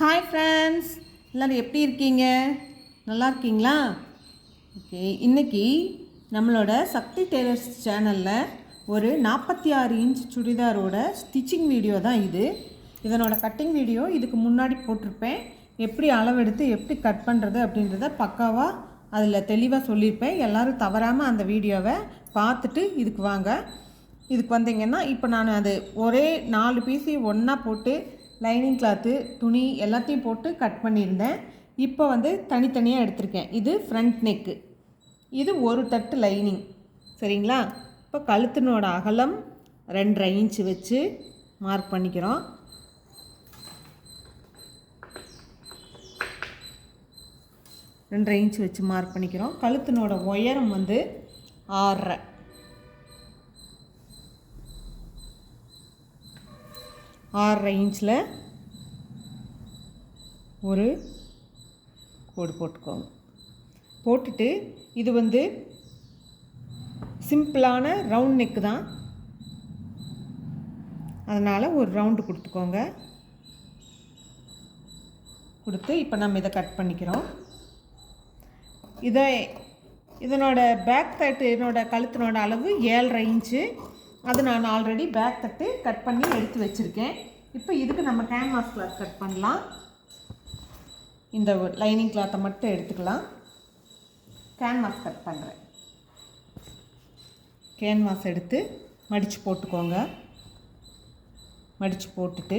Hi friends எல்லோரும் எப்படி இருக்கீங்க? நல்லா இருக்கீங்களா? ஓகே இன்றைக்கி நம்மளோட சக்தி டெய்லர்ஸ் சேனலில் ஒரு நாற்பத்தி ஆறு இன்ச் சுடிதாரோட ஸ்டிச்சிங் வீடியோ தான் இது. இதனோட கட்டிங் வீடியோ இதுக்கு முன்னாடி போட்டிருப்பேன். எப்படி அளவெடுத்து எப்படி கட் பண்ணுறது அப்படின்றத பக்காவாக அதில் தெளிவாக சொல்லியிருப்பேன். எல்லோரும் தவறாமல் அந்த வீடியோவை பார்த்துட்டு இதுக்கு வாங்க. இதுக்கு வந்தீங்கன்னா இப்போ நான் அது ஒரே நாலு பீஸையும் ஒன்றா போட்டு லைனிங் கிளாத்து துணி எல்லாத்தையும் போட்டு கட் பண்ணியிருந்தேன். இப்போ வந்து தனித்தனியாக எடுத்திருக்கேன். இது ஃப்ரண்ட் நெக்கு இது ஒரு தட்டு லைனிங். சரிங்களா? இப்போ கழுத்தினோட அகலம் ரெண்டரை இன்ச்சு வச்சு மார்க் பண்ணிக்கிறோம். ரெண்டரை இன்ச் வச்சு மார்க் பண்ணிக்கிறோம். கழுத்தினோட உயரம் வந்து ஆறரை. ஆர் ரேஞ்சில் ஒரு கோடு போட்டுக்கோங்க. போட்டுட்டு இது வந்து சிம்பிளான ரவுண்ட் நெக்கு தான். அதனால் ஒரு ரவுண்டு கொடுத்துக்கோங்க. கொடுத்து இப்போ நம்ம இதை கட் பண்ணிக்கிறோம். இதை இதனோட பேக் தட்டு என்னோட கழுத்தினோட அளவு ஏழரை இன்ச்சு அது நான் ஆல்ரெடி பேக் தட்டு கட் பண்ணி எடுத்து வச்சுருக்கேன். இப்போ இதுக்கு நம்ம கேன்வாஸ் கிளாத் கட் பண்ணலாம். இந்த லைனிங் கிளாத்தை மட்டும் எடுத்துக்கலாம். கேன்வாஸ் கட் பண்ணுறேன் கேன்வாஸ் எடுத்து மடித்து போட்டுக்கோங்க. மடித்து போட்டுட்டு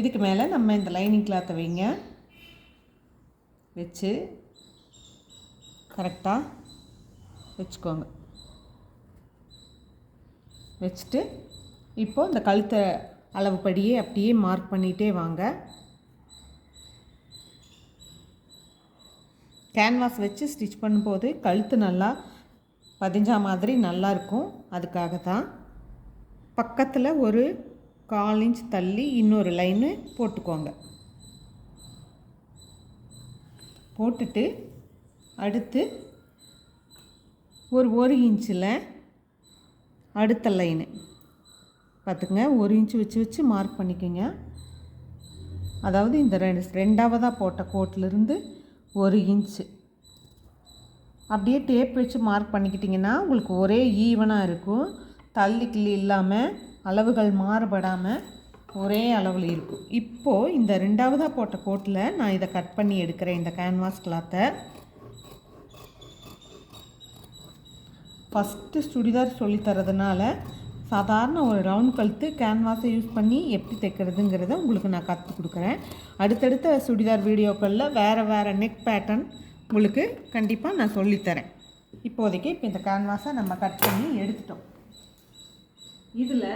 இதுக்கு மேலே நம்ம இந்த லைனிங் கிளாத்தை வைங்க. வச்சு கரெக்டாக வச்சுக்கோங்க. வச்சுட்டு இப்போது இந்த கழுத்தை அளவுப்படியே அப்படியே மார்க் பண்ணிகிட்டே வாங்க. கேன்வாஸ் வச்சு ஸ்டிச் பண்ணும்போது கழுத்து நல்லா பதிஞ்சா மாதிரி நல்லா இருக்கும். அதுக்காக தான் பக்கத்தில் ஒரு கால் இன்ச் தள்ளி இன்னொரு லைனு போட்டுக்கோங்க. போட்டுட்டு அடுத்து ஒரு ஒரு இன்ச்சில் அடுத்த லைனு பார்த்துக்குங்க. ஒரு இன்ச்சு வச்சு வச்சு மார்க் பண்ணிக்கோங்க. அதாவது இந்த ரெண்டு ரெண்டாவதாக போட்ட கோட்டிலிருந்து ஒரு இன்ச்சு அப்படியே டேப் வச்சு மார்க் பண்ணிக்கிட்டிங்கன்னா உங்களுக்கு ஒரே ஈவனாக இருக்கும். தள்ளி கிள்ளி இல்லாமல் அளவுகள் மாறுபடாமல் ஒரே அளவில் இருக்கும். இப்போது இந்த ரெண்டாவதாக போட்ட கோட்டில் நான் இதை கட் பண்ணி எடுக்கிறேன் இந்த கேன்வாஸ் கிளாத்தை ஃபஸ்ட்டு சுடிதார் சொல்லித்தரதுனால சாதாரண ஒரு ரவுண்ட் கழுத்து கேன்வாஸை யூஸ் பண்ணி எப்படி தைக்கிறதுங்கிறத உங்களுக்கு நான் கற்றுக் கொடுக்குறேன். அடுத்தடுத்த சுடிதார் வீடியோக்களில் வேறு வேறு நெக் பேட்டர்ன் உங்களுக்கு கண்டிப்பாக நான் சொல்லித்தரேன் இப்போதைக்கு இப்போ இந்த கேன்வாஸை நம்ம கட் பண்ணி எடுத்துட்டோம். இதில்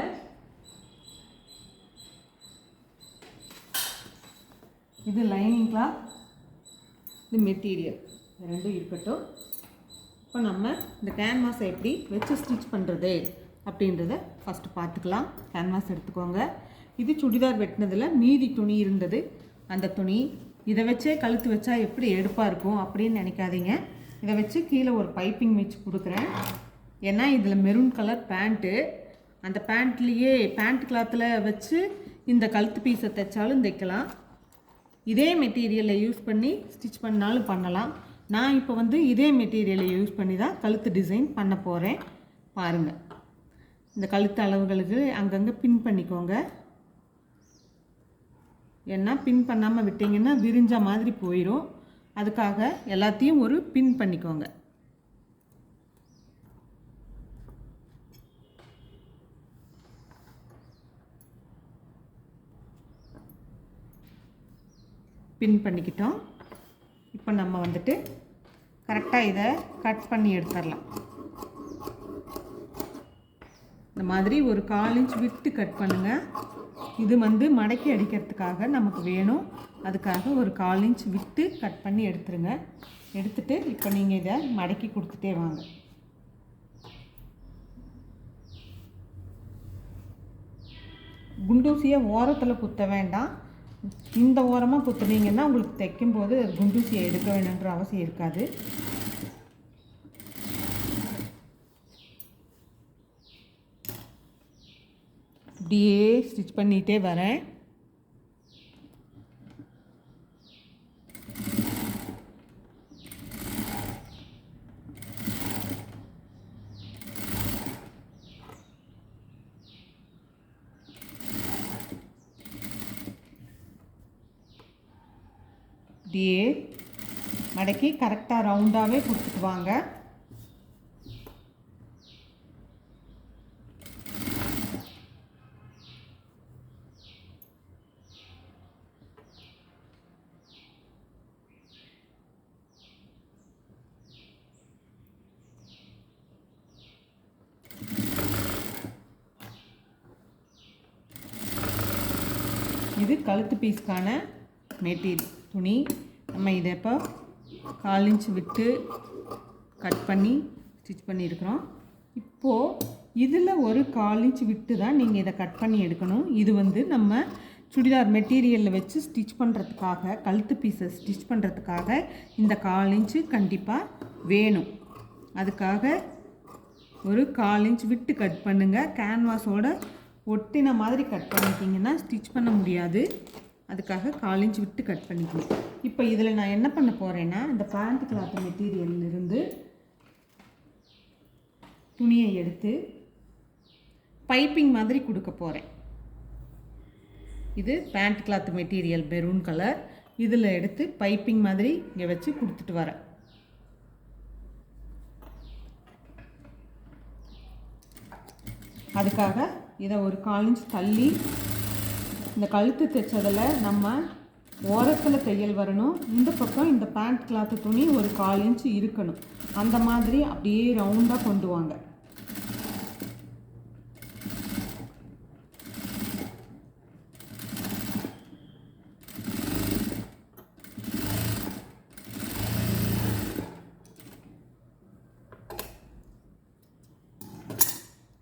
இது லைனிங் கிளாத் இது மெட்டீரியல் ரெண்டும் இருக்கட்டும். இப்போ நம்ம இந்த கேன்வாஸை எப்படி வச்சு ஸ்டிச் பண்ணுறது அப்படின்றத ஃபஸ்ட்டு பார்த்துக்கலாம். கேன்வாஸ் எடுத்துக்கோங்க. இது சுடிதார் வெட்டினதில் மீதி துணி இருந்தது. அந்த துணி இதை வச்சே கழுத்து வச்சா எப்படி எடுப்பாக இருக்கும் அப்படின்னு நினைக்காதீங்க. இதை வச்சு கீழே ஒரு பைப்பிங் வச்சு கொடுக்குறேன். ஏன்னா இதில் மெரூன் கலர் பேண்ட்டு அந்த பேண்ட்லேயே பேண்ட் கிளாத்தில் வச்சு இந்த கழுத்து பீஸை தைச்சாலும் தைக்கலாம். இதே மெட்டீரியலை யூஸ் பண்ணி ஸ்டிச் பண்ணாலும் பண்ணலாம். நான் இப்போ வந்து இதே மெட்டீரியலை யூஸ் பண்ணி தான் கழுத்து டிசைன் பண்ண போகிறேன் பாருங்கள் இந்த கழுத்து அளவுகளுக்கு அங்கங்கே பின் பண்ணிக்கோங்க. ஏன்னா பின் பண்ணாமல் விட்டிங்கன்னா விரிஞ்ச மாதிரி போயிடும் அதுக்காக எல்லாத்தையும் ஒரு பின் பண்ணிக்கோங்க. பின் பண்ணிக்கிட்டோம். இப்போ நம்ம வந்துட்டு கரெக்டாக இதை கட் பண்ணி எடுத்துடலாம். இந்த மாதிரி ஒரு கால் இன்ச் விட்டு கட் பண்ணுங்கள் இது வந்து மடக்கி அடிக்கிறதுக்காக நமக்கு வேணும். அதுக்காக ஒரு கால் இன்ச் விட்டு கட் பண்ணி எடுத்துருங்க. எடுத்துட்டு இப்போ நீங்கள் இதை மடக்கி கொடுத்துட்டே வாங்க. குண்டூசியை ஓரத்தில் குத்த வேண்டாம். இந்த ஓரமாக குத்துனீங்கன்னா உங்களுக்கு தைக்கும்போது குண்டூசியை எடுக்க வேணுன்ற அவசியம் இருக்காது. இப்படியே ஸ்டிச் பண்ணிகிட்டே வரேன். இப்படியே மடக்கி கரெக்டாக ரவுண்டாகவே கொடுத்துட்டு வாங்க. இது கழுத்து பீஸ்க்கான மெட்டீரியல் துணி. நம்ம இதை இப்போ கால் இன்ச் விட்டு கட் பண்ணி ஸ்டிச் பண்ணியிருக்கிறோம். இப்போது இதில் ஒரு கால் இன்ச் விட்டு தான் நீங்கள் இதை கட் பண்ணி எடுக்கணும். இது வந்து நம்ம சுடிதார் மெட்டீரியலில் வச்சு ஸ்டிச் பண்ணுறதுக்காக கழுத்து பீஸை ஸ்டிச் பண்ணுறதுக்காக இந்த கால் இன்ச்சு கண்டிப்பாக வேணும். அதுக்காக ஒரு கால் இன்ச் விட்டு கட் பண்ணுங்கள் கேன்வாஸோட ஒட்டின மாதிரி கட் பண்ணிட்டீங்கன்னா ஸ்டிச் பண்ண முடியாது. அதுக்காக கால் இன்ச் விட்டு கட் பண்ணிக்கணும். இப்போ இதில் நான் என்ன பண்ண போகிறேன்னா இந்த பேண்ட் கிளாத் மெட்டீரியல்லிருந்து துணியை எடுத்து பைப்பிங் மாதிரி கொடுக்க போகிறேன் இது pant cloth material maroon colour இதில் எடுத்து பைப்பிங் மாதிரி இங்கே வச்சு கொடுத்துட்டு வரேன். அதுக்காக இதை ஒரு கால் இன்ச் தள்ளி இந்த கழுத்து தைச்சதில் நம்ம ஓரத்தில் தையல் வரணும். இந்த பக்கம் இந்த பேண்ட் கிளாத்து துணி ஒரு கால் இன்ச் இருக்கணும். அந்த மாதிரி அப்படியே ரவுண்டாக கொண்டு வாங்க.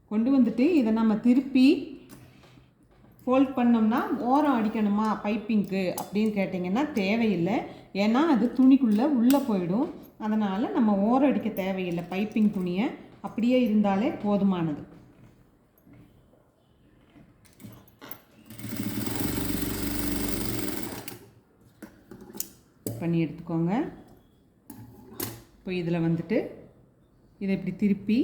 கொண்டு வந்துட்டு இதை நம்ம திருப்பி ஃபோல்ட் பண்ணோம்னா ஓரம் அடிக்கணுமா? பைப்பிங்க்கு அப்படின்னு கேட்டிங்கன்னா தேவையில்லை. ஏன்னா அது துணிக்குள்ளே உள்ளே போயிடும். அதனால் நம்ம ஓரம் அடிக்க தேவையில்லை. பைப்பிங் துணியை அப்படியே இருந்தாலே போதுமானது. பண்ணி எடுத்துக்கோங்க. இப்போ இதில் வந்துட்டு இதை இப்படி திருப்பி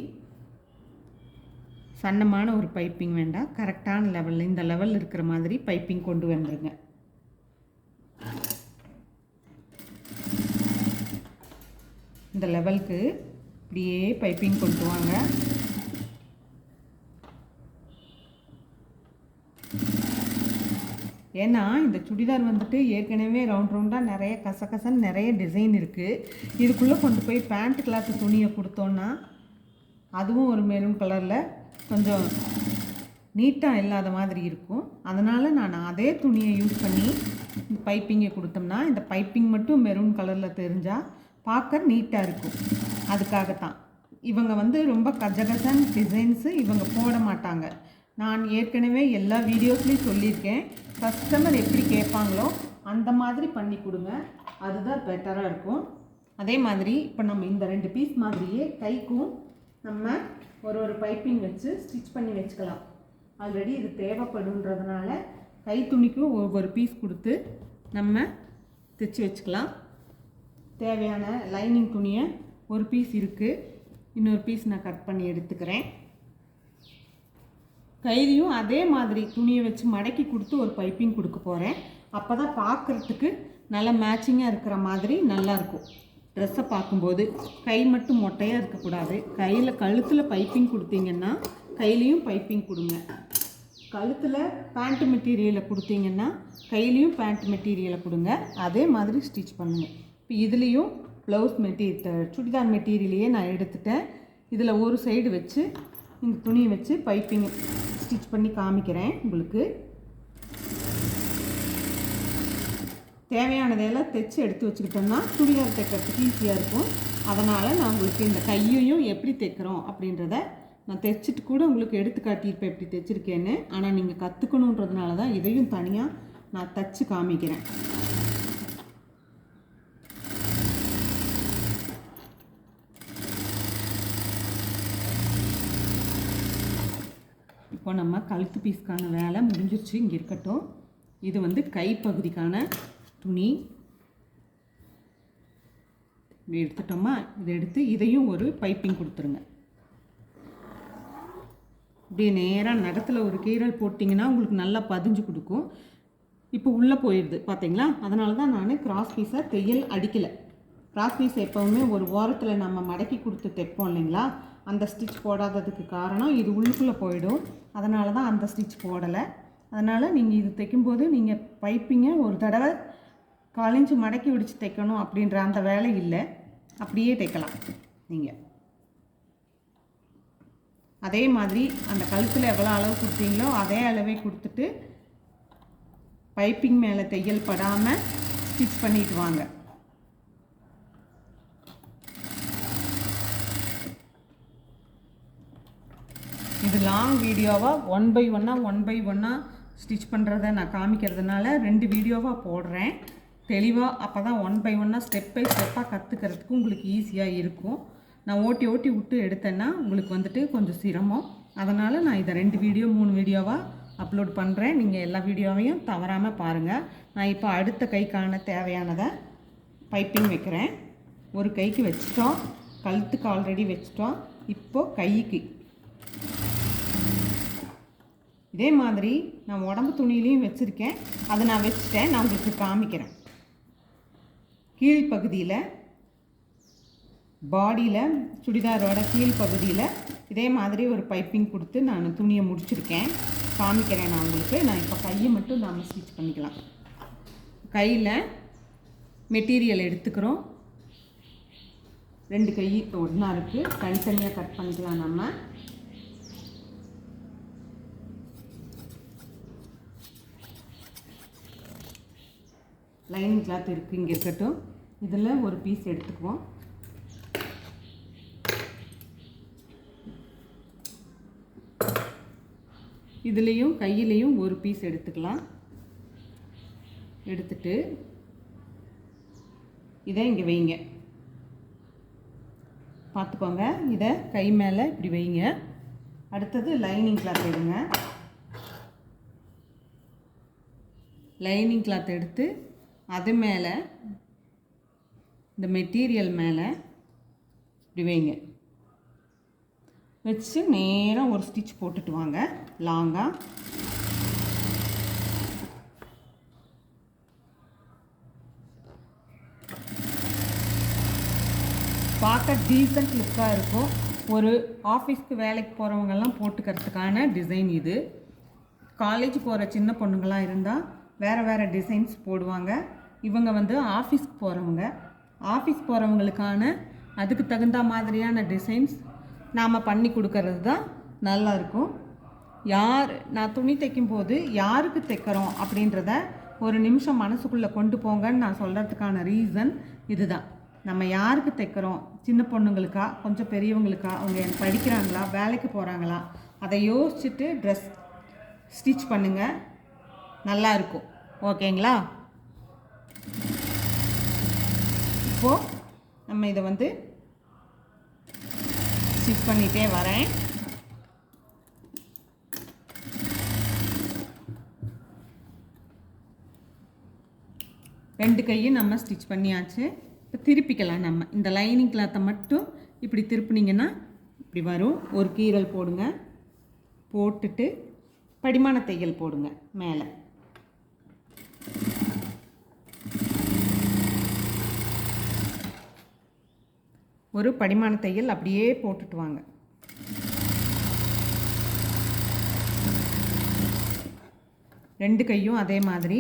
சன்னமான ஒரு பைப்பிங் வேண்டாம் கரெக்டான லெவலில் இந்த லெவல் இருக்கிற மாதிரி பைப்பிங் கொண்டு வந்துருங்க. இந்த லெவலுக்கு இப்படியே பைப்பிங் கொண்டு வாங்க. ஏன்னா இந்த சுடிதார் வந்துட்டு ஏற்கனவே ரவுண்ட் ரவுண்டாக நிறைய கசகசன்னு நிறைய டிசைன் இருக்குது இதுக்குள்ளே கொண்டு போய் பேண்ட் கிளாத் துணியை கொடுத்தோன்னா அதுவும் ஒரு மெரூன் கலரில் கொஞ்சம் நீட்டாக இல்லாத மாதிரி இருக்கும். அதனால் நான் அதே துணியை யூஸ் பண்ணி பைப்பிங்கை கொடுத்தோம்னா இந்த பைப்பிங் மட்டும் மெரூன் கலரில் தெரிஞ்சால் பார்க்க நீட்டாக இருக்கும். அதுக்காகத்தான். இவங்க வந்து ரொம்ப கஜகசன் டிசைன்ஸு இவங்க போட மாட்டாங்க. நான் ஏற்கனவே எல்லா வீடியோஸ்லேயும் சொல்லியிருக்கேன். கஸ்டமர் எப்படி கேட்பாங்களோ அந்த மாதிரி பண்ணி கொடுங்க. அதுதான் பெட்டராக இருக்கும். அதே மாதிரி இப்போ நம்ம இந்த ரெண்டு பீஸ் மாதிரியே கைக்கும் நம்ம ஒரு ஒரு பைப்பிங் வச்சு ஸ்டிச் பண்ணி வச்சுக்கலாம். ஆல்ரெடி இது தேவைப்படுன்றதுனால கை துணிக்கும் ஒவ்வொரு பீஸ் கொடுத்து நம்ம தைச்சி வச்சுக்கலாம். தேவையான லைனிங் துணியை ஒரு பீஸ் இருக்குது இன்னொரு பீஸ் நான் கட் பண்ணி எடுத்துக்கிறேன். கையிலையும் அதே மாதிரி துணியை வச்சு மடக்கி கொடுத்து ஒரு பைப்பிங் கொடுக்க போகிறேன் அப்போ தான் பார்க்குறதுக்கு நல்லா மேட்சிங்காக இருக்கிற மாதிரி நல்லாயிருக்கும் ட்ரெஸ்ஸை பார்க்கும்போது கை மட்டும் மொட்டையாக இருக்கக்கூடாது. கையில் கழுத்தில் பைப்பிங் கொடுத்தீங்கன்னா கையிலையும் பைப்பிங் கொடுங்க. கழுத்தில் பேண்ட் மெட்டீரியலை கொடுத்தீங்கன்னா கையிலையும் பேண்ட் மெட்டீரியலை கொடுங்க. அதே மாதிரி ஸ்டிச் பண்ணுங்கள் இப்போ இதுலேயும் ப்ளவுஸ் மெட்டீரியல் சுடிதார் மெட்டீரியலையே நான் எடுத்துட்டேன். இதில் ஒரு சைடு வச்சு இந்த துணியை வச்சு பைப்பிங் ஸ்டிச் பண்ணி காமிக்கிறேன் உங்களுக்கு. தேவையானதையெல்லாம் தைச்சி எடுத்து வச்சுக்கிட்டோம்னா சுடிதார் தைக்கிறதுக்கு ஈஸியாக இருக்கும். அதனால் நான் உங்களுக்கு இந்த கையையும் எப்படி தைக்கிறோம் அப்படின்றத நான் தைச்சிட்டு கூட உங்களுக்கு எடுத்து காட்டியிருப்பேன் எப்படி தைச்சிருக்கேன்னு. ஆனால் நீங்கள் கற்றுக்கணுன்றதுனால தான் இதையும் தனியாக நான் தைச்சி காமிக்கிறேன். இப்போ நம்ம கழுத்து பீஸ்க்கான வேலை முடிஞ்சிருச்சு. இங்கே இருக்கட்டும். இது வந்து கைப்பகுதிக்கான துணி. இப்படி எடுத்துட்டோமா இதை எடுத்து இதையும் ஒரு பைப்பிங் கொடுத்துருங்க. இப்படியே நேராக நகத்தில் ஒரு கீரல் போட்டிங்கன்னா உங்களுக்கு நல்லா பதிஞ்சு கொடுக்கும். இப்போ உள்ளே போயிடுது பார்த்தீங்களா அதனால தான் நான் கிராஸ் பீஸை தையல் அடிக்கலை. கிராஸ் பீஸ் எப்போவுமே ஒரு ஓரத்தில் நம்ம மடக்கி கொடுத்து தைப்போம் இல்லைங்களா? அந்த ஸ்டிச் போடாததுக்கு காரணம் இது உள்ளுக்குள்ளே போயிடும். அதனால தான் அந்த ஸ்டிச் போடலை. அதனால் நீங்கள் இது தைக்கும்போது நீங்கள் பைப்பிங்க ஒரு தடவை கழிஞ்சு மடக்கி பிடிச்சி தைக்கணும் அப்படின்ற அந்த வேலை இல்லை. அப்படியே தைக்கலாம் நீங்கள் அதே மாதிரி அந்த கழுத்தில் எவ்வளோ அளவு கொடுத்தீங்களோ அதே அளவே கொடுத்துட்டு பைப்பிங் மேலே தையல் படாமல் ஸ்டிச் பண்ணிட்டு வாங்க. இது லாங் வீடியோவாக ஒன் பை ஒன்னாக ஒன் பை ஒன்னாக ஸ்டிச் பண்ணுறத நான் காமிக்கிறதுனால ரெண்டு வீடியோவாக போடுறேன். தெளிவாக அப்போ தான் ஒன் பை ஒன்னாக ஸ்டெப் பை ஸ்டெப்பாக கற்றுக்கிறதுக்கு உங்களுக்கு ஈஸியாக இருக்கும். நான் ஓட்டி ஓட்டி விட்டு எடுத்தேன்னா உங்களுக்கு வந்துட்டு கொஞ்சம் சிரமம். அதனால் நான் இதை ரெண்டு வீடியோ மூணு வீடியோவாக அப்லோட் பண்ணுறேன் நீங்கள் எல்லா வீடியோவையும் தவறாமல் பாருங்கள் நான் இப்போ அடுத்த கைக்கான தேவையானதை பைப்பிங் வைக்கிறேன். ஒரு கைக்கு வச்சிட்டோம். கழுத்துக்கு ஆல்ரெடி வச்சிட்டோம். இப்போது கைக்கு. இதே மாதிரி நான் உடம்பு துணியிலையும் வச்சுருக்கேன். அதை நான் வச்சுட்டேன். நான் உங்களுக்கு காமிக்கிறேன். கீழ்ப்பகுதியில் பாடியில் சுடிதாரோட கீழ் பகுதியில் இதே மாதிரி ஒரு பைப்பிங் கொடுத்து நான் துணியை முடிச்சிருக்கேன். காமிக்கிறேன் நான் உங்களுக்கு. நான் இப்போ கையை மட்டும் நாம் ஸ்டிச் பண்ணிக்கலாம். கையில் மெட்டீரியல் எடுத்துக்கிறோம். ரெண்டு கை ஒன்றா இருக்குது தனித்தனியாக கட் பண்ணிக்கலாம் நம்ம. லைனிங் கிளாத் இருக்குது இங்கே இருக்கட்டும். இதில் ஒரு பீஸ் எடுத்துக்குவோம். இதுலேயும் கையிலையும் ஒரு பீஸ் எடுத்துக்கலாம். எடுத்துட்டு இதை இங்கே வைங்க. பார்த்துக்கோங்க இதை கை மேலே இப்படி வைங்க. அடுத்தது லைனிங் கிளாத் எடுங்க. லைனிங் கிளாத் எடுத்து அது மேலே இந்த மெட்டீரியல் மேலே இப்படி வைங்க. வச்சு நேராக ஒரு ஸ்டிச் போட்டுட்டு வாங்க. லாங்காக பார்க்க டீசெண்ட் லுக்காக இருக்கும். ஒரு ஆஃபீஸ்க்கு வேலைக்கு போகிறவங்கெல்லாம் போட்டுக்கிறதுக்கான டிசைன் இது. காலேஜ் போகிற சின்ன பொண்ணுங்களாம் இருந்தால் வேறு வேறு டிசைன்ஸ் போடுவாங்க. இவங்க வந்து ஆஃபீஸ்க்கு போகிறவங்க ஆஃபீஸ் போகிறவங்களுக்கான அதுக்கு தகுந்த மாதிரியான டிசைன்ஸ் நாம் பண்ணி கொடுக்கறது தான் நல்லா இருக்கும். யார் நான் துணி தைக்கும்போது யாருக்கு தைக்கிறோம் அப்படின்றத ஒரு நிமிஷம் மனசுக்குள்ளே கொண்டு போங்கன்னு நான் சொல்கிறதுக்கான ரீசன் இதுதான். நம்ம யாருக்கு தைக்கிறோம்? சின்ன பொண்ணுங்களுக்கா? கொஞ்சம் பெரியவங்களுக்கா? அவங்க எனக்கு படிக்கிறாங்களா? வேலைக்கு போகிறாங்களா அதை யோசிச்சுட்டு ட்ரெஸ் ஸ்டிச் பண்ணுங்கள் நல்லாயிருக்கும் ஓகேங்களா? இப்போது நம்ம இதை வந்து ஸ்டிச் பண்ணிகிட்டே வரேன். ரெண்டு கையும் நம்ம ஸ்டிச் பண்ணியாச்சு. இப்போ திருப்பிக்கலாம் நம்ம. இந்த லைனிங் கிளாத்தை மட்டும் இப்படி திருப்பினீங்கன்னா இப்படி வரும். ஒரு கீரல் போடுங்க. போட்டுட்டு படிமான தையல் போடுங்க மேலே. ஒரு படிமான தையல் அப்படியே போட்டுட்டு வாங்க ரெண்டு கையும் அதே மாதிரி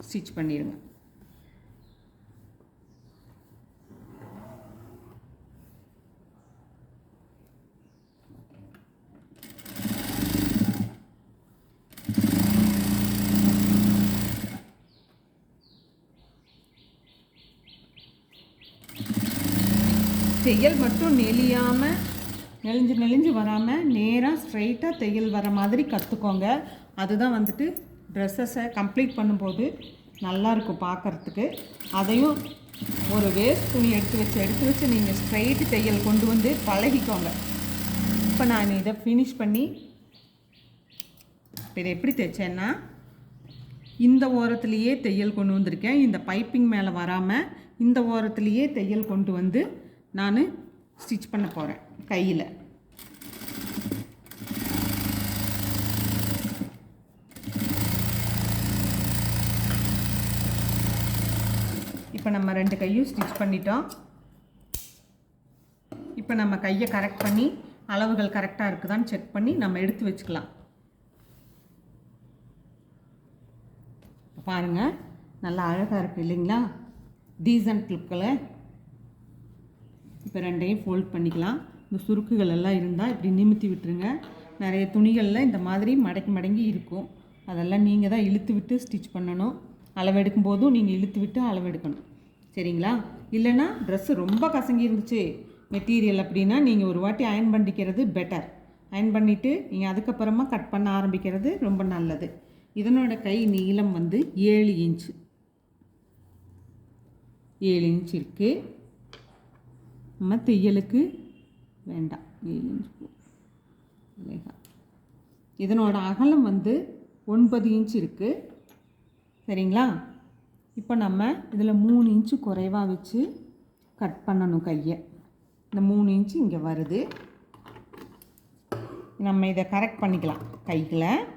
ஸ்டிச் பண்ணிடுங்க தையல் மட்டும் நெளியாமல் நெளிஞ்சு நெளிஞ்சு வராமல் நேராக ஸ்ட்ரைட்டாக தையல் வர மாதிரி கற்றுக்கோங்க அதுதான் வந்துட்டு ட்ரெஸ்ஸஸை கம்ப்ளீட் பண்ணும்போது நல்லா இருக்கும் பார்க்கறதுக்கு அதையும் ஒரு வேஸ்ட் துணி எடுத்து வச்சு எடுத்து வச்சு நீங்கள் ஸ்ட்ரைட்டு தையல் கொண்டு வந்து பழகிக்கோங்க. இப்போ நான் இதை ஃபினிஷ் பண்ணி இப்போ இதை எப்படி தைச்சேன்னா இந்த ஓரத்துலேயே தையல் கொண்டு வந்திருக்கேன். இந்த பைப்பிங் மேலே வராமல் இந்த ஓரத்துலேயே தையல் கொண்டு வந்து நான் ஸ்டிச் பண்ண போகிறேன் கையில். இப்போ நம்ம ரெண்டு கையும் ஸ்டிச் பண்ணிட்டோம். இப்போ நம்ம கையை கரெக்ட் பண்ணி அளவுகள் கரெக்டாக இருக்குதான்னு செக் பண்ணி நம்ம எடுத்து வச்சுக்கலாம். பாருங்கள் நல்லா அழகாக இருக்குது இல்லைங்களா? டீசன்ட் லுக்கில் இப்போ ரெண்டையும் ஃபோல்ட் பண்ணிக்கலாம். இந்த சுருக்குகள் எல்லாம் இருந்தால் இப்படி நிமித்தி விட்டுருங்க. நிறைய துணிகளில் இந்த மாதிரி மடக்கி மடங்கி இருக்கும். அதெல்லாம் நீங்கள் தான் இழுத்து விட்டு ஸ்டிச் பண்ணணும். அளவெடுக்கும் போதும் நீங்கள் இழுத்து விட்டு அளவெடுக்கணும். சரிங்களா? இல்லைன்னா ட்ரெஸ்ஸு ரொம்ப கசங்கி இருந்துச்சு. மெட்டீரியல் அப்படின்னா நீங்கள் ஒரு வாட்டி அயன் பண்ணிக்கிறது பெட்டர் அயன் பண்ணிவிட்டு நீங்கள் அதுக்கப்புறமா கட் பண்ண ஆரம்பிக்கிறது ரொம்ப நல்லது. இதனோட கை நீளம் வந்து ஏழு இன்ச்சு ஏழு இன்ச் இருக்குது நம்ம தையலுக்கு வேண்டாம். ஏழு இன்ச் போ- இதனோட அகலம் வந்து ஒன்பது இன்ச் இருக்குது சரிங்களா? இப்போ நம்ம இதில் மூணு இன்ச்சு குறைவாக வச்சு கட் பண்ணணும் கையை. இந்த மூணு இன்ச்சு இங்கே வருது. நம்ம இதை கரெக்ட் பண்ணிக்கலாம். கைகளை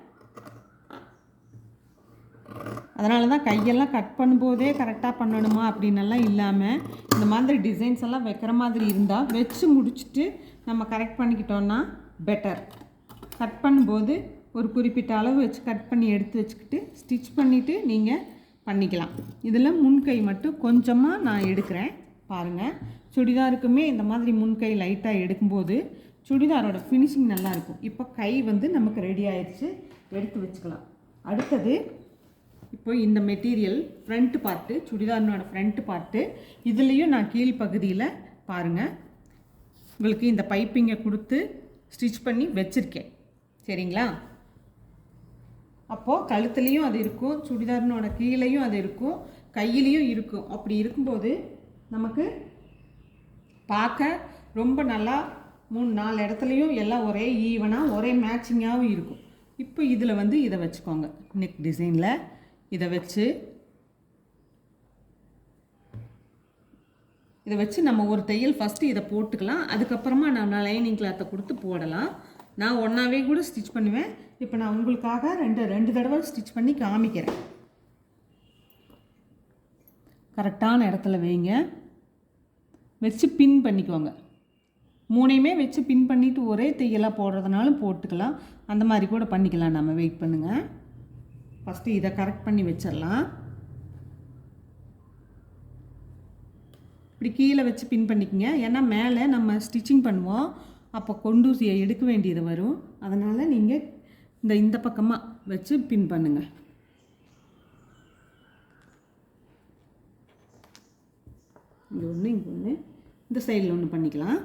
அதனால தான் கையெல்லாம் கட் பண்ணும்போதே கரெக்டாக பண்ணணுமா அப்படின்னெல்லாம் இல்லாமல் இந்த மாதிரி டிசைன்ஸ் எல்லாம் வைக்கிற மாதிரி இருந்தால் வச்சு முடிச்சுட்டு நம்ம கரெக்ட் பண்ணிக்கிட்டோன்னா பெட்டர் கட் பண்ணும்போது ஒரு குறிப்பிட்ட அளவு வச்சு கட் பண்ணி எடுத்து வச்சுக்கிட்டு ஸ்டிச் பண்ணிவிட்டு நீங்கள் பண்ணிக்கலாம். இதில் முன்கை மட்டும் கொஞ்சமாக நான் எடுக்கிறேன். பாருங்கள் சுடிதாருக்குமே இந்த மாதிரி முன்கை லைட்டாக எடுக்கும்போது சுடிதாரோட ஃபினிஷிங் நல்லாயிருக்கும் இப்போ கை வந்து நமக்கு ரெடி ஆயிடுச்சு எடுத்து வச்சுக்கலாம். அடுத்தது இப்போ இந்த மெட்டீரியல் ஃப்ரண்ட் பார்ட்டு சுடிதாரினோட ஃப்ரண்ட் பார்ட்டு இதுலேயும் நான் கீழ் பகுதியில் பாருங்கள் உங்களுக்கு இந்த பைப்பிங்கை கொடுத்து ஸ்டிச் பண்ணி வச்சுருக்கேன். சரிங்களா? அப்போது கழுத்துலேயும் அது இருக்கும் சுடிதாரினோட கீழேயும் அது இருக்கும் கையிலையும் இருக்கும். அப்படி இருக்கும்போது நமக்கு பார்க்க ரொம்ப நல்லா மூணு நாலு இடத்துலையும் எல்லாம் ஒரே ஈவனாக ஒரே மேட்சிங்காகவும் இருக்கும். இப்போ இதில் வந்து இதை வச்சுக்கோங்க. நெக் டிசைனில் இதை வச்சு இதை வச்சு நம்ம ஒரு தையல் ஃபஸ்ட்டு இதை போட்டுக்கலாம். அதுக்கப்புறமா நம்ம லைனிங் கிளாத்தை கொடுத்து போடலாம். நான் ஒன்றாவே கூட ஸ்டிச் பண்ணுவேன். இப்போ நான் உங்களுக்காக ரெண்டு ரெண்டு தடவை ஸ்டிச் பண்ணி காமிக்கிறேன். கரெக்டான இடத்துல வைங்க. வச்சு பின் பண்ணிக்கோங்க. மூணையுமே வச்சு பின் பண்ணிவிட்டு ஒரே தையலாக போடுறதுனாலும் போட்டுக்கலாம். அந்த மாதிரி கூட பண்ணிக்கலாம். நம்ம வெயிட் பண்ணுங்கள் ஃபஸ்ட்டு இதை கரெக்ட் பண்ணி வச்சிடலாம். இப்படி கீழே வச்சு பின் பண்ணிக்கோங்க. ஏன்னா மேலே நம்ம ஸ்டிச்சிங் பண்ணுவோம். அப்போ கொண்டூசியை எடுக்க வேண்டியது வரும். அதனால் நீங்கள் இந்த இந்த பக்கமாக வச்சு பின் பண்ணுங்கள் இங்கே ஒன்று இங்கே ஒன்று இந்த சைடில் ஒன்று பண்ணிக்கலாம்.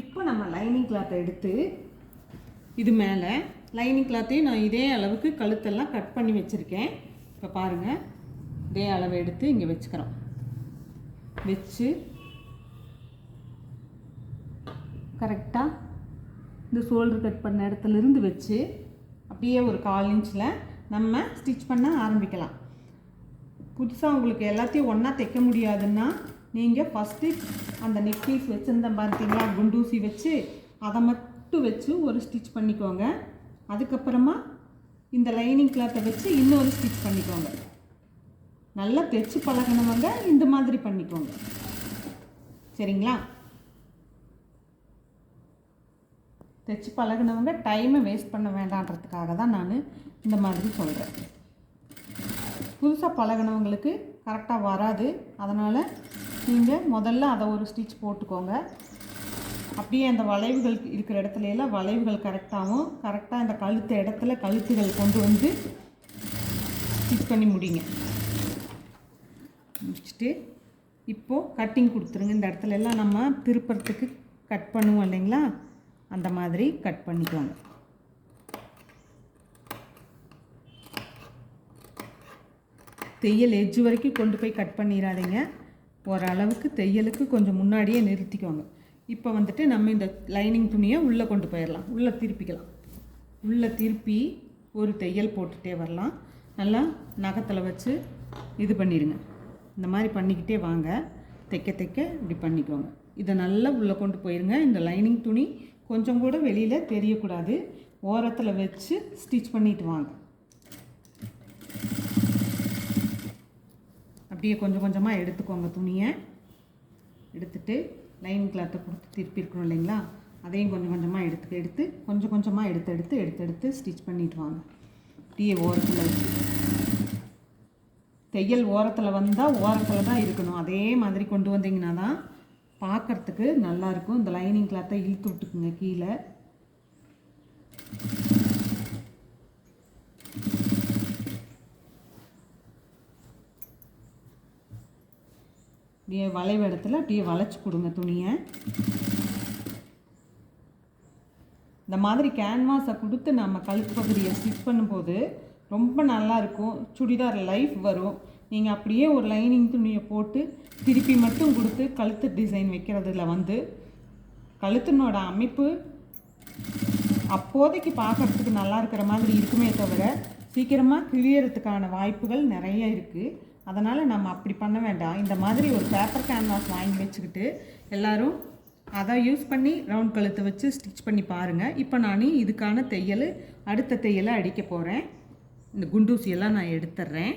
இப்போ நம்ம லைனிங் கிளாத்தை எடுத்து இது மேலே லைனிங் கிளாத்தையும் நான் இதே அளவுக்கு கழுத்தெல்லாம் கட் பண்ணி வச்சுருக்கேன். இப்போ பாருங்கள் இதே அளவை எடுத்து இங்கே வச்சுக்கிறோம். வச்சு கரெக்டாக இந்த ஷோல்டர் கட் பண்ண இடத்துல இருந்து வச்சு அப்படியே ஒரு கால் இன்ச்சில் நம்ம ஸ்டிச் பண்ண ஆரம்பிக்கலாம். புதுசாக உங்களுக்கு எல்லாத்தையும் ஒன்றா தைக்க முடியாதுன்னா நீங்கள் ஃபஸ்ட்டு அந்த நெக்லீஸ் வச்சுருந்தேன் பார்த்தீங்களா குண்டூசி வச்சு அதை மட்டும் வச்சு ஒரு ஸ்டிச் பண்ணிக்கோங்க. அதுக்கப்புறமா இந்த லைனிங் கிளாத்தை வச்சு இன்னொரு ஸ்டிச் பண்ணிக்கோங்க. நல்லா தைச்சு பழகினவங்க இந்த மாதிரி பண்ணிக்கோங்க. சரிங்களா? தைச்சு பழகினவங்க டைமை வேஸ்ட் பண்ண வேண்டான்றதுக்காக தான் நான் இந்த மாதிரி சொல்கிறேன் புதுசாக பழகினவங்களுக்கு கரெக்டாக வராது. அதனால் நீங்கள் முதல்ல அதை ஒரு ஸ்டிச் போட்டுக்கோங்க. அப்படியே அந்த வளைவுகள் இருக்கிற இடத்துல எல்லாம் வளைவுகள் கரெக்டாகவும் கரெக்டாக இந்த கழுத்து இடத்துல கழுத்துகள் கொண்டு வந்து ஸ்டிச் பண்ணி முடிங்க. முடிச்சுட்டு இப்போது கட்டிங் கொடுத்துருங்க. இந்த இடத்துல எல்லாம் நம்ம திருப்புறத்துக்கு கட் பண்ணுவோம் இல்லைங்களா? அந்த மாதிரி கட் பண்ணிக்கோங்க. தையல் எஜ்ஜு வரைக்கும் கொண்டு போய் கட் பண்ணிடாதீங்க. ஓரளவுக்கு தையலுக்கு கொஞ்சம் முன்னாடியே நிறுத்திக்கோங்க. இப்போ வந்துட்டு நம்ம இந்த லைனிங் துணியை உள்ளே கொண்டு போயிடலாம் உள்ளே திருப்பிக்கலாம். உள்ளே திருப்பி ஒரு தையல் போட்டுகிட்டே வரலாம். நல்லா நகத்தில் வச்சு இது பண்ணிடுங்க இந்த மாதிரி பண்ணிக்கிட்டே வாங்க. தைக்க தைக்க இப்படி பண்ணிக்கோங்க. இதை நல்லா உள்ளே கொண்டு போயிருங்க. இந்த லைனிங் துணி கொஞ்சம் கூட வெளியில் தெரியக்கூடாது. ஓரத்தில் வச்சு ஸ்டிச் பண்ணிட்டு வாங்க. அப்படியே கொஞ்சம் கொஞ்சமாக எடுத்துக்கோங்க துணியை. எடுத்துட்டு லைன் கிளாத்தை கொடுத்து திருப்பி இருக்கணும் இல்லைங்களா? அதையும் கொஞ்சம் கொஞ்சமாக எடுத்து எடுத்து கொஞ்சம் கொஞ்சமாக எடுத்து எடுத்து எடுத்து எடுத்து ஸ்டிச் பண்ணிட்டு வாங்க. அப்படியே ஓரத்தில் வச்சு. தையல் ஓரத்தில் வந்தால் ஓரத்தில் தான் இருக்கணும். அதே மாதிரி கொண்டு வந்தீங்கன்னா தான் பார்க்கறதுக்கு நல்லாயிருக்கும் இந்த லைனிங் கிளாத்தை இழுத்து விட்டுக்குங்க கீழே. அப்படியே வளைவு இடத்துல அப்படியே வளைச்சி கொடுங்க துணியை. இந்த மாதிரி கேன்வாஸை கொடுத்து நம்ம கழுத்து பகுதியை ஸ்டிச் பண்ணும்போது ரொம்ப நல்லா இருக்கும். சுடிதார் லைஃப் வரும். நீங்கள் அப்படியே ஒரு லைனிங் துணியை போட்டு திருப்பி மட்டும் கொடுத்து கழுத்து டிசைன் வைக்கிறதுல வந்து கழுத்தினோட அமைப்பு அப்போதைக்கு பார்க்கறதுக்கு நல்லா இருக்கிற மாதிரி இருக்குமே தவிர சீக்கிரமாக கிழியறதுக்கான வாய்ப்புகள் நிறைய இருக்குது அதனால் நம்ம அப்படி பண்ண வேண்டாம். இந்த மாதிரி ஒரு பேப்பர் கேன்வாஸ் வாங்கி வச்சுக்கிட்டு எல்லோரும் அதை யூஸ் பண்ணி ரவுண்ட் கழுத்தை வச்சு ஸ்டிச் பண்ணி பாருங்கள் இப்போ நான் இதுக்கான தையல் அடுத்த தையலை அடிக்க போகிறேன் இந்த குண்டூசியெல்லாம் நான் எடுத்துட்றேன்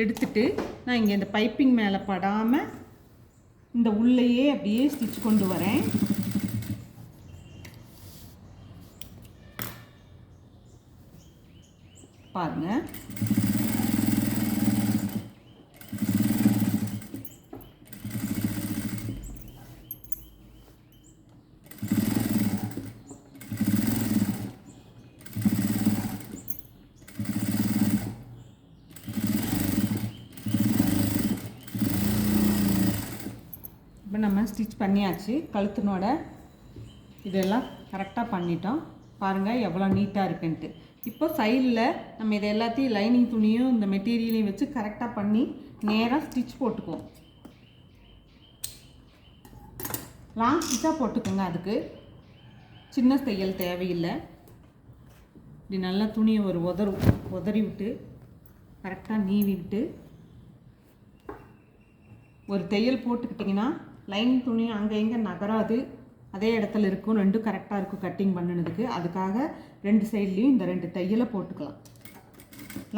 எடுத்துட்டு நான் இங்கே இந்த பைப்பிங் மேலே படாமல் இந்த உள்ளேயே அப்படியே ஸ்டிச் கொண்டு வரேன். பாருங்க. இப்போ நம்ம ஸ்டிச் பண்ணியாச்சு. கழுத்தினோட இதெல்லாம் கரெக்டாக பண்ணிட்டோம். பாருங்கள் எவ்வளோ நீட்டாக இருக்குன்ட்டு. இப்போ சைடில் நம்ம இதை எல்லாத்தையும் லைனிங் துணியும் இந்த மெட்டீரியலையும் வச்சு கரெக்டாக பண்ணி நேராக ஸ்டிச் போட்டுக்குவோம். லாங் ஸ்டிச்சாக போட்டுக்கோங்க அதுக்கு. சின்ன தையல் தேவையில்லை. இப்படி நல்லா துணியை ஒரு உதறு உதறி விட்டு கரெக்டாக நீவி விட்டு ஒரு தையல் போட்டுக்கிட்டிங்கன்னா லைன் துணி அங்கே எங்கே நகராது. அதே இடத்துல இருக்கும். ரெண்டும் கரெக்டாக இருக்கும் கட்டிங் பண்ணினதுக்கு. அதுக்காக ரெண்டு சைட்லேயும் இந்த ரெண்டு தையலை போட்டுக்கலாம்.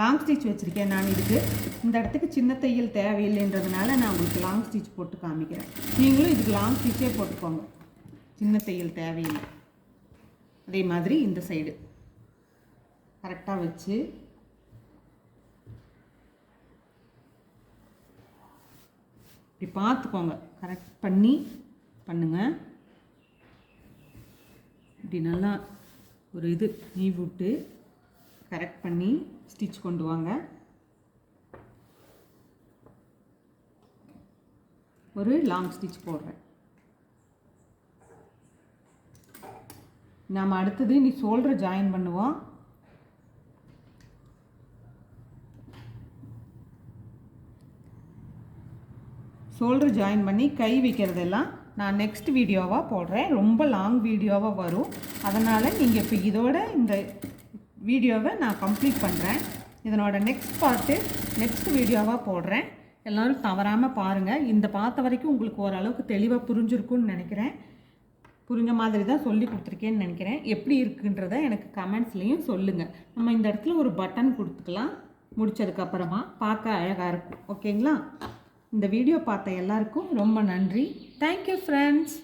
லாங் ஸ்டிச் வச்சுருக்கேன் நான் இதுக்கு. இந்த இடத்துக்கு சின்ன தையல் தேவையில்லைன்றதுனால நான் உங்களுக்கு லாங் ஸ்டிச் போட்டு காமிக்கிறேன். நீங்களும் இதுக்கு லாங் ஸ்டிச்சே போட்டுக்கோங்க. சின்ன தையல் தேவையில்லை. அதே மாதிரி இந்த சைடு கரெக்டாக வச்சு. இப்படி பார்த்துக்கோங்க. கரெக்ட் பண்ணி பண்ணுங்கள் இப்படி நல்லா ஒரு இது நீ விட்டு கரெக்ட் பண்ணி ஸ்டிச் கொண்டு வாங்க. ஒரு லாங் ஸ்டிச் போடுறேன். நாம் அடுத்தது நீ ஷோல்டர் ஜாயின் பண்ணுவோம் ஷோல்டர் ஜாயின் பண்ணி கை வைக்கிறதெல்லாம் நான் நெக்ஸ்ட் வீடியோவாக போடுறேன். ரொம்ப லாங் வீடியோவாக வரும். அதனால் நீங்கள் இப்போ இதோட இந்த வீடியோவை நான் கம்ப்ளீட் பண்ணுறேன் இதனோட நெக்ஸ்ட் பார்ட்டு நெக்ஸ்ட் வீடியோவாக போடுறேன். எல்லோரும் தவறாமல் பாருங்கள் இந்த பார்த்த வரைக்கும் உங்களுக்கு ஓரளவுக்கு தெளிவாக புரிஞ்சிருக்குன்னு நினைக்கிறேன். புரிஞ்ச மாதிரி தான் சொல்லி கொடுத்துருக்கேன்னு நினைக்கிறேன். எப்படி இருக்குன்றத எனக்கு கமெண்ட்ஸ்லேயும் சொல்லுங்கள் நம்ம இந்த இடத்துல ஒரு பட்டன் கொடுத்துக்கலாம். முடிச்சதுக்கப்புறமா பார்க்க அழகாக இருக்கும். ஓகேங்களா இந்த வீடியோ பார்த்த எல்லாருக்கும் ரொம்ப நன்றி. Thank you friends